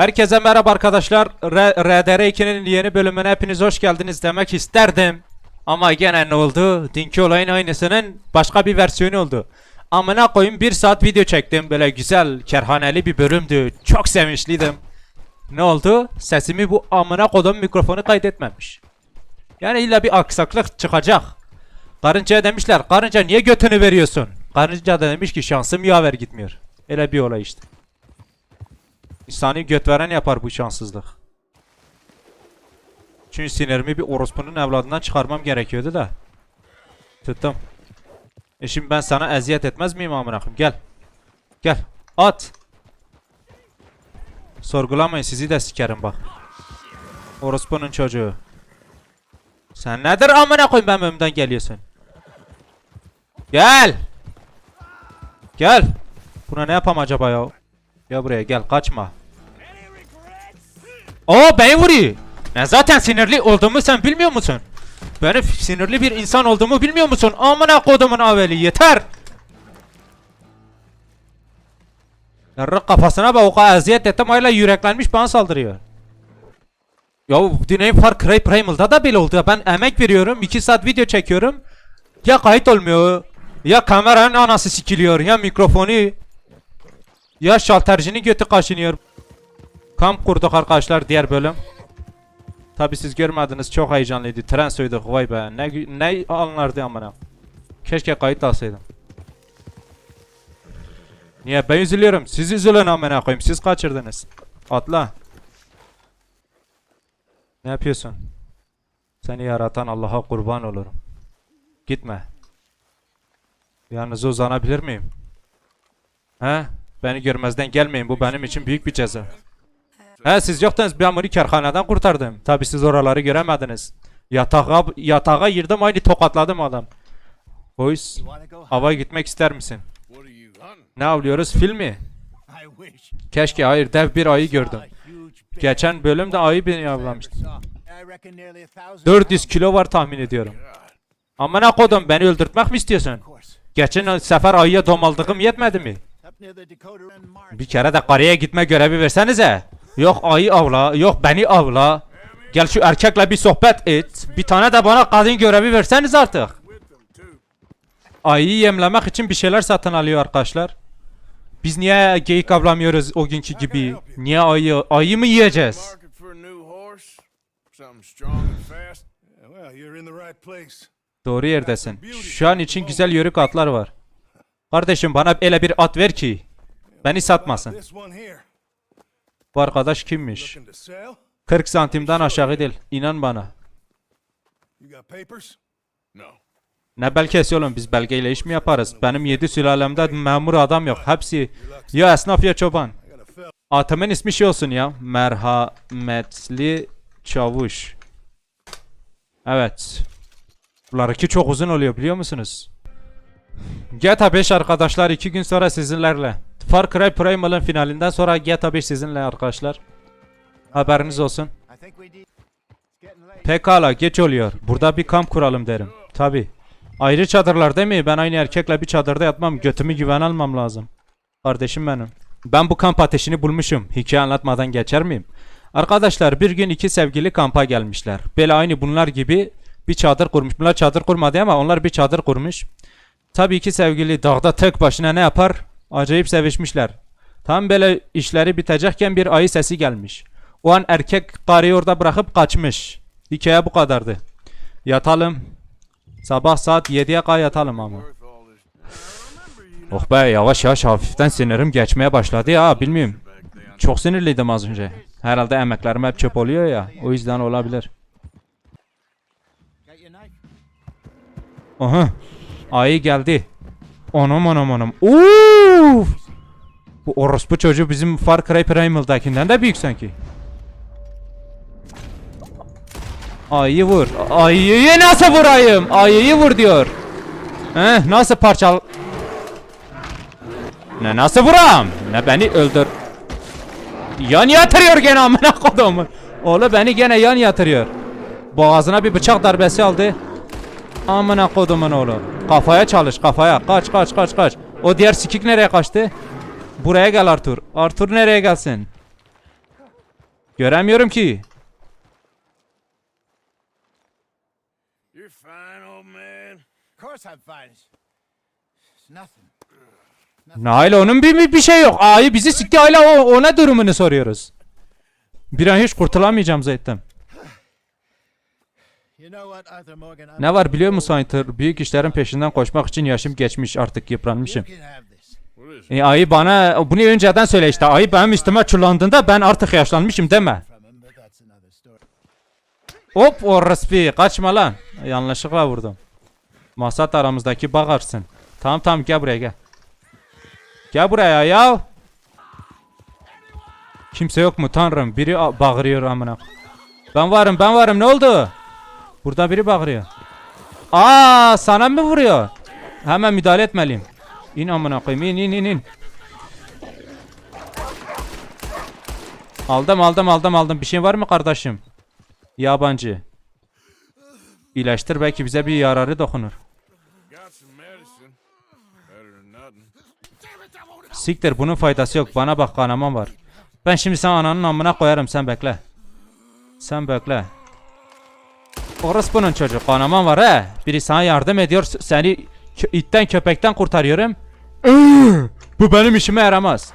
Herkese merhaba arkadaşlar. R- RDR2'nin yeni bölümüne hepiniz hoş geldiniz demek isterdim. Ama gene ne oldu? Dünkü olayın aynısının başka bir versiyonu oldu. Amına koyayım bir saat video çektim. Böyle güzel, kerhaneli bir bölümdü. Çok sevinçliydim. Ne oldu? Sesimi bu amına kodum mikrofonu kaydetmemiş. Yani illa bir aksaklık çıkacak. Karıncaya demişler, karınca niye götünü veriyorsun? Karınca da demiş ki şansım yaver gitmiyor. Öyle bir olay işte. İnsani göt veren yapar bu şanssızlık. Çünkü sinirimi bir orospunun evladından çıkarmam gerekiyordu da. Tuttum. E şimdi ben sana eziyet etmez miyim amına koyayım? Gel. Gel. At. Sorgulamayın sizi de sikerim bak. Orospunun çocuğu. Sen nedir amına koyayım benim önümden geliyorsun? Gel. Gel. Buna ne yapam acaba ya? Gel buraya gel kaçma. Oo beni vuruyor. Ben zaten sinirli olduğumu sen bilmiyor musun? Benim sinirli bir insan olduğumu bilmiyor musun? Amına kodumun aveli yeter. Yarrı kafasına bak o kadar eziyet ettim hala yüreklenmiş bana saldırıyor. Ya Diney Far Cry Primal'da da böyle oldu ya. Ben emek veriyorum 2 saat video çekiyorum. Ya kayıt olmuyor. Ya kameranın anası sikiliyor ya mikrofonu. Ya şaltercinin götü kaşınıyor. Kamp kurduk arkadaşlar diğer bölüm. Tabi siz görmediniz çok heyecanlıydı. Tren soyduk vay be. Ne ne anlardı amına. Keşke kayıt alsaydım. Niye ben üzülüyorum. Siz üzülün amına koyayım. Siz kaçırdınız. Atla. Ne yapıyorsun? Seni yaratan Allah'a kurban olurum. Gitme. Yalnız uzanabilir miyim? He? Beni görmezden gelmeyin. Bu benim için büyük bir ceza. He siz yoktunuz ben bunu kerhaneden kurtardım. Tabi siz oraları göremediniz. Yatağa, yatağa girdim aynı tokatladım adam. Boys, ava gitmek ister misin? Ne avlıyoruz? Film mi? I wish. Keşke hayır dev bir ayı gördüm. Geçen bölümde ayı beni avlamıştı. I reckon nearly a thousand 400 kilo var tahmin ediyorum. Amına kodum beni öldürtmek mi istiyorsun? Geçen sefer ayıya domaldığım yetmedi mi? Bir kere de karıya gitme görevi versenize. Yok ayı avla, yok beni avla. Gel şu erkekle bir sohbet et. Bir tane de bana kadın görevi verseniz artık. Ayıyı yemlemek için bir şeyler satın alıyor arkadaşlar. Biz niye geyik avlamıyoruz o günkü gibi? Niye ayı, ayı mı yiyeceğiz? Doğru yerdesin. Şu an için güzel yörük atlar var. Kardeşim bana öyle bir at ver ki. Beni satmasın. Bu arkadaş kimmiş? Looking to sell? 40 santimden aşağı değil. İnan bana. Ne belgesi oğlum biz belgeyle iş mi yaparız? Benim 7 sülalemde memur adam yok. Hepsi ya esnaf ya çoban. I got a fell. Atımın ismi şey olsun ya. Merhametli çavuş. Evet. Bunlarınki çok uzun oluyor biliyor musunuz? GTA 5 arkadaşlar 2 gün sonra sizinlerle. Far Cry Primal'ın finalinden sonra GTA 5 sizinle arkadaşlar. Haberiniz olsun. Pekala geç oluyor. Burada bir kamp kuralım derim. Tabi. Ayrı çadırlar değil mi? Ben aynı erkekle bir çadırda yatmam. Götümü güven almam lazım. Kardeşim benim. Ben bu kamp ateşini bulmuşum. Hikaye anlatmadan geçer miyim? Arkadaşlar bir gün iki sevgili kampa gelmişler. Böyle aynı bunlar gibi bir çadır kurmuş. Bunlar çadır kurmadı ama onlar bir çadır kurmuş. Tabii iki sevgili dağda tek başına ne yapar? Acayip sevişmişler. Tam böyle işleri bitecekken bir ayı sesi gelmiş. O an erkek karıyı orada bırakıp kaçmış. Hikaye bu kadardı. Yatalım. Sabah saat 7'ye kadar yatalım ama. Oh be yavaş yavaş hafiften sinirim geçmeye başladı ya bilmiyorum. Çok sinirliydim az önce. Herhalde emeklerim hep çöp oluyor ya. O yüzden olabilir. Aha. Ayı geldi. Anam anam anam. Uuu. Bu orospu çocuğu bizim Far Cry Primal'dakinden de büyük sanki. Ayıyı vur. Ayıyı nasıl vurayım? Ayıyı vur diyor. Heh, nasıl parçal... Ne nasıl vuram? Ne beni öldür. Yan yatırıyor gene amına kodumun. Oğlu beni gene yan yatırıyor. Boğazına bir bıçak darbesi aldı. Amına kodumun oğlu. Kafaya çalış kafaya. Kaç kaç kaç kaç. O diğer sikik nereye kaçtı? Buraya gel Arthur. Arthur nereye gelsin? Göremiyorum ki. You're fine, old man. Of course I'm fine. It's, it's nothing. Nail onun bir, bir, bir şey yok. A'yı bizi sikti hala o, ona durumunu soruyoruz. Bir an hiç kurtulamayacağım zaten. Ne var biliyor musun Hunter? Büyük işlerin peşinden koşmak için yaşım geçmiş artık yıpranmışım. İt? E, ayı bana bunu önceden söyle işte. Ayı benim üstüme çullandığında ben artık yaşlanmışım deme. Hop orospi kaçma lan. Yanlışlıkla vurdum. Masat aramızdaki bakarsın. Tamam tamam gel buraya gel. Gel buraya ya. Kimse yok mu tanrım? Biri bağırıyor amına. Ben varım ben varım ne oldu? Burada biri bağırıyor. Aa sana mı vuruyor? Hemen müdahale etmeliyim. İn amına koyayım in in in in. Aldım aldım aldım aldım. Bir şey var mı kardeşim? Yabancı. İyileştir belki bize bir yararı dokunur. Siktir bunun faydası yok. Bana bak kanamam var. Ben şimdi sen ananın amına koyarım sen bekle. Sen bekle. Orospunun çocuğu kanaman var he. Biri sana yardım ediyor seni kö- itten köpekten kurtarıyorum. Bu benim işime yaramaz.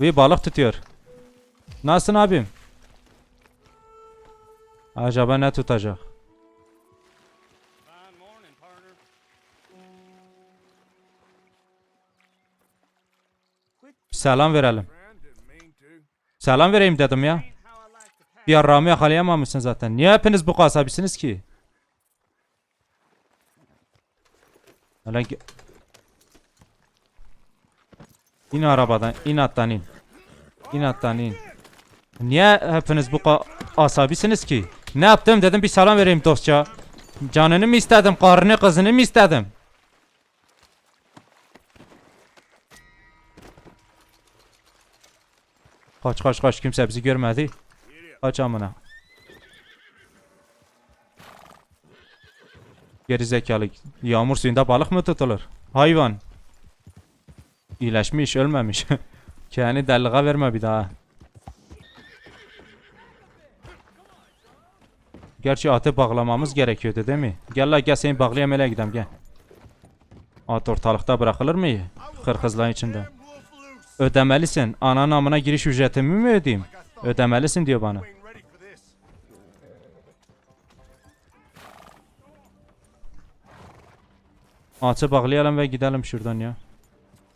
Bir balık tutuyor. Nasılsın abim? Acaba ne tutacak? Selam verelim. Selam vereyim dedim ya. Bir yarrağımı yakalayamamışsın zaten. Niye hepiniz bu kasabisiniz ki? Ge- İn arabadan, in attan in. İn attan in. Niye hepiniz bu asabisiniz ki? Ne yaptım dedim bir selam vereyim dostça. Canını mı istedim, karını kızını mı istedim? Kaç kaç kaç kimse bizi görmedi. Kaç amına. Geri zekalı. Yağmur suyunda balık mı tutulur? Hayvan. İyileşmiş, ölmemiş. Kendini deliğe verme bir daha. Gerçi atı bağlamamız gerekiyordu değil mi? Gel la gel seni bağlayayım hele gidelim gel. At ortalıkta bırakılır mı? Kırkızların içinde. Ödemelisin. Ana namına giriş ücretimi mi ödeyeyim? Ödemelisin diyor bana. Atı bağlayalım ve gidelim şuradan ya.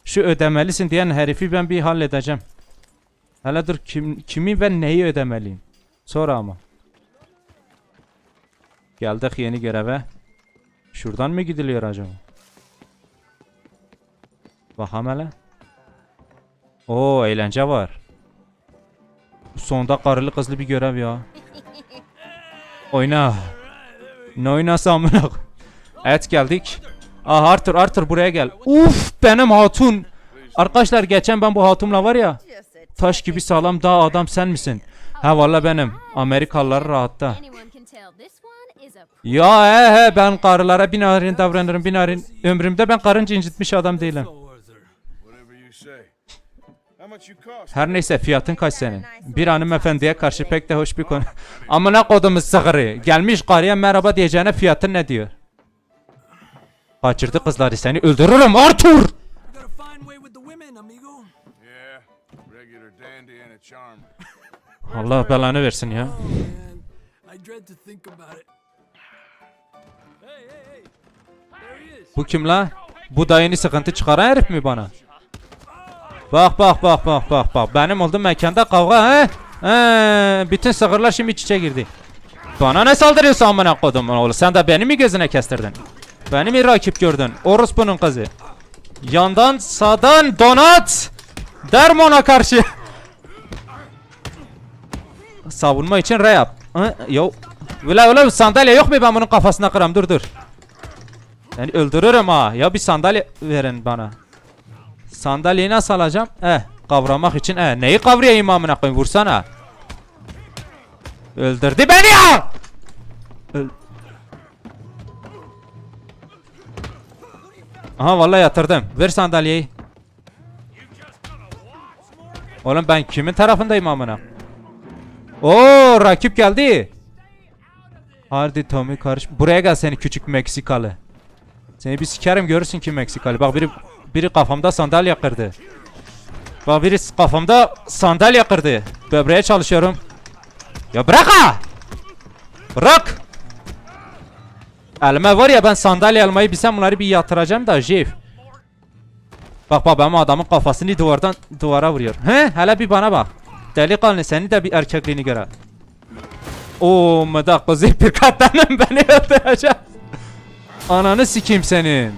Şu ödemelisin diyen herifi ben bir halledeceğim. Hele dur kim, kimi ve neyi ödemeliyim? Sonra ama. Geldik yeni göreve. Şuradan mı gidiliyor acaba? Bakalım hele. Oo eğlence var. Sonda karılı kızlı bir görev ya. Oyna. Ne oynasa amına Evet geldik. Ah Arthur Arthur buraya gel. Uf benim hatun. Arkadaşlar geçen ben bu hatunla var ya. Taş gibi sağlam dağ adam sen misin? Ha valla benim. Amerikalılar rahatta. Ya he he ben karılara bin narin davranırım bin narin. Ömrümde ben karınca incitmiş adam değilim. Her neyse fiyatın kaç senin? Bir hanımefendiye karşı pek de hoş bir konu. Amına kodumuz sıkırı. Gelmiş karıya merhaba diyeceğine fiyatın ne diyor? Kaçırdı kızları seni öldürürüm Arthur! Allah belanı versin ya. İs. Bu kim la? Bu dayını sıkıntı çıkaran herif mi bana? Bak bak bak bak bak bak. Benim olduğum mekanda kavga he? He, bütün sığırlar şimdi iç içe girdi. Bana ne saldırıyorsun amına kodumun oğlu? Sen de beni mi gözüne kestirdin? Beni mi rakip gördün? Orospu'nun kızı. Yandan sağdan donat. Dermona karşı. Savunma için re yap. Yo. Ula ula sandalye yok mu ben bunun kafasına kıram dur dur. Seni öldürürüm ha. Ya bir sandalye verin bana. Sandalyeyi nasıl alacağım? Eh, kavramak için eh. Neyi kavrayayım amına koyayım? Vursana. Öldürdü beni ya. Aha vallahi yatırdım. Ver sandalyeyi. Oğlum ben kimin tarafındayım amına? Oo rakip geldi. Hadi Tommy karış. Buraya gel seni küçük Meksikalı. Seni bir sikerim görürsün ki Meksikalı. Bak biri biri kafamda sandalye kırdı. Bak biri kafamda sandalye kırdı. Böbreğe çalışıyorum. Ya bırak ha! Bırak! Elime var ya ben sandalye almayı bilsem bunları bir yatıracağım da Jeff. Bak bak benim adamın kafasını duvardan duvara vuruyor. He? Hele bir bana bak. Delikanlı seni de bir erkekliğini göre. Oo mıdak kızı bir katlanın beni öldürecek. Ananı sikeyim senin.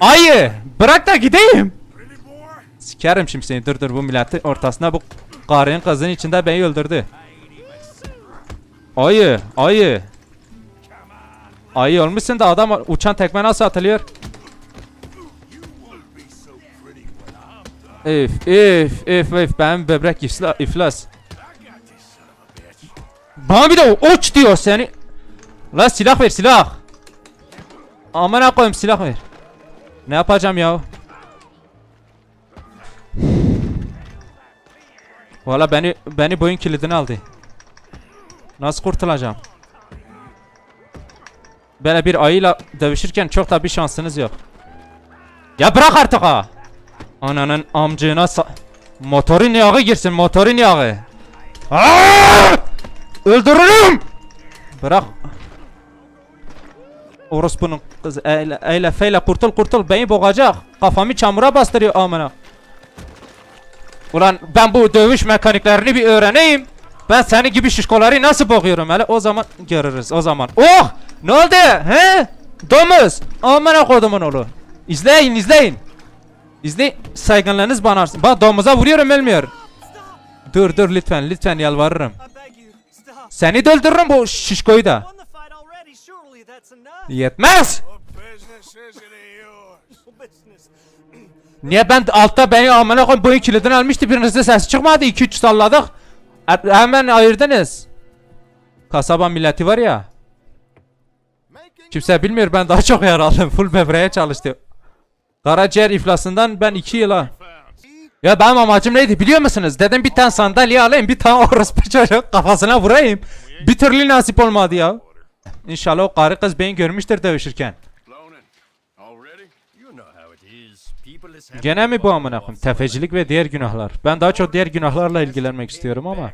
Ayı bırak da gideyim. Sikerim şimdi seni dur dur bu milletin ortasına bu karının kızın içinde beni öldürdü. Ayı ayı. Ayı olmuşsun da adam uçan tekme nasıl atılıyor? Üf üf üf üf ben böbrek ifla, iflas. Bana bir de uç diyor seni. La silah ver silah. Aman koyayım silah ver. Ne yapacağım ya? Valla beni beni boyun kilidini aldı. Nasıl kurtulacağım? Böyle bir ayıyla dövüşürken çok da bir şansınız yok. Ya bırak artık ha. Ananın amcığına sa- Motorun yağı girsin motorun yağı. Aa! Öldürürüm. Bırak. Orospu'nun kızı eyle, eyle feyle kurtul kurtul beni boğacak. Kafamı çamura bastırıyor amına. Ulan ben bu dövüş mekaniklerini bir öğreneyim. Ben seni gibi şişkoları nasıl boğuyorum hele o zaman görürüz o zaman. Oh! Ne oldu? He? Domuz! Amına kodumun oğlu. İzleyin izleyin. İzle saygınlığınız bana. Bak domuza vuruyorum ölmüyor. Dur dur lütfen lütfen yalvarırım. Seni de bu şişkoyu da. Yetmez. Niye ben altta beni amına koyayım boyun kilidini almıştı birinizde ses çıkmadı 2-3 salladık. Hemen ayırdınız. Kasaba milleti var ya. Kimse bilmiyor ben daha çok yer aldım. Full böbreğe çalıştı. Karaciğer iflasından ben 2 yıla. Ya benim amacım neydi biliyor musunuz? Dedim bir tane sandalye alayım bir tane orospu çocuk kafasına vurayım. Bir türlü nasip olmadı ya. İnşallah o karı kız beni görmüştür dövüşürken. Gene mi bu amına koyayım? Tefecilik ve diğer günahlar. Ben daha çok diğer günahlarla ilgilenmek istiyorum ama.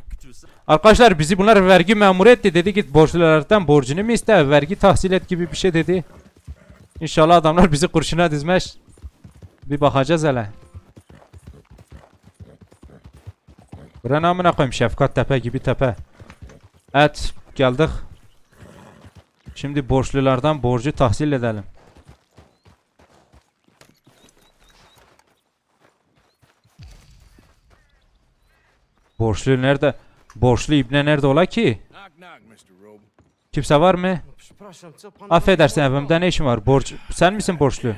Arkadaşlar bizi bunlar vergi memuru etti. Dedi git borçlulardan borcunu mu iste? Vergi tahsil et gibi bir şey dedi. İnşallah adamlar bizi kurşuna dizmez. Bir bakacağız hele. Buranın amına koyayım Şefkat Tepe gibi tepe. Evet geldik. Şimdi borçlulardan borcu tahsil edelim. Borçlu nerede? Borçlu ibne nerede ola ki? Kimse var mı? Affedersin evimde ne işin var? Borç. Sen misin borçlu?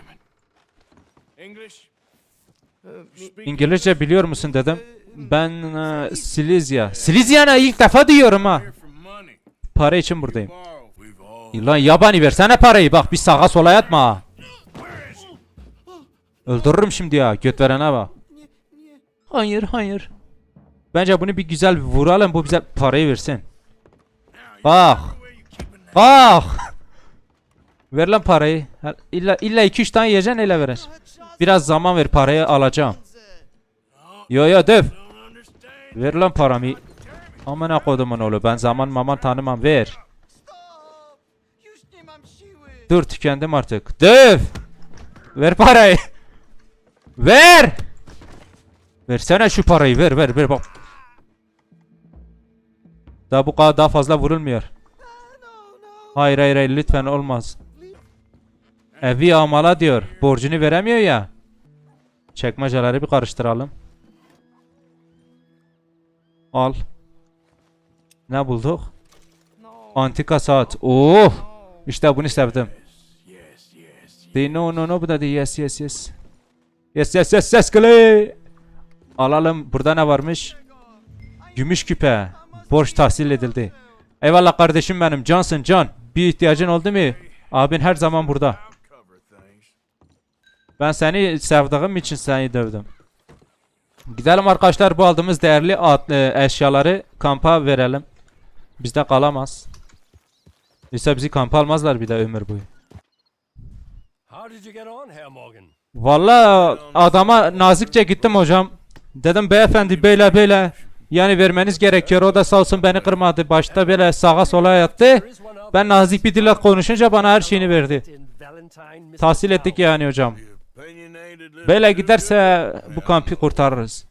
İngilizce biliyor musun dedim. Ben e, Silizya. Silizya'na ilk defa diyorum ha. Para için buradayım. Lan yabani versene parayı bak bir sağa sola yatma ha. Öldürürüm şimdi ya göt verene bak. Hayır hayır. Bence bunu bir güzel vuralım bu bize parayı versin. Bak. Bak. Ver lan parayı. İlla illa 2 3 tane yiyeceksin öyle vereceksin. Biraz zaman ver parayı alacağım. Yo yo döv. Ver lan paramı. Amına kodumun oğlu ben zaman maman tanımam ver. Dur tükendim artık. Döv. Ver parayı. Ver. Versene şu parayı ver ver ver bak. Daha bu kadar daha fazla vurulmuyor. Hayır hayır hayır lütfen olmaz. Evi yağmala diyor. Borcunu veremiyor ya. Çekmeceleri bir karıştıralım. Al. Ne bulduk? Antika saat. Oh! İşte bunu sevdim. Değil no no no bu da değil yes yes yes. Yes yes yes yes kule. Alalım burada ne varmış? Gümüş küpe. Borç tahsil edildi. Eyvallah kardeşim benim Johnson John. Bir ihtiyacın oldu mu? Abin her zaman burada. Ben seni sevdiğim için seni dövdüm. Gidelim arkadaşlar bu aldığımız değerli e, eşyaları kampa verelim. Bizde kalamaz. Yoksa bizi kampa almazlar bir de ömür boyu. Vallahi adama nazikçe gittim hocam. Dedim beyefendi böyle böyle yani vermeniz gerekiyor. O da sağ olsun beni kırmadı. Başta böyle sağa sola yattı. Ben nazik bir dille konuşunca bana her şeyini verdi. Tahsil ettik yani hocam. Böyle giderse bu kampı kurtarırız.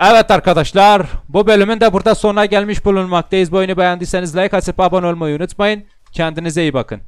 Evet arkadaşlar bu bölümün de burada sonuna gelmiş bulunmaktayız. Bu oyunu beğendiyseniz like atıp abone olmayı unutmayın. Kendinize iyi bakın.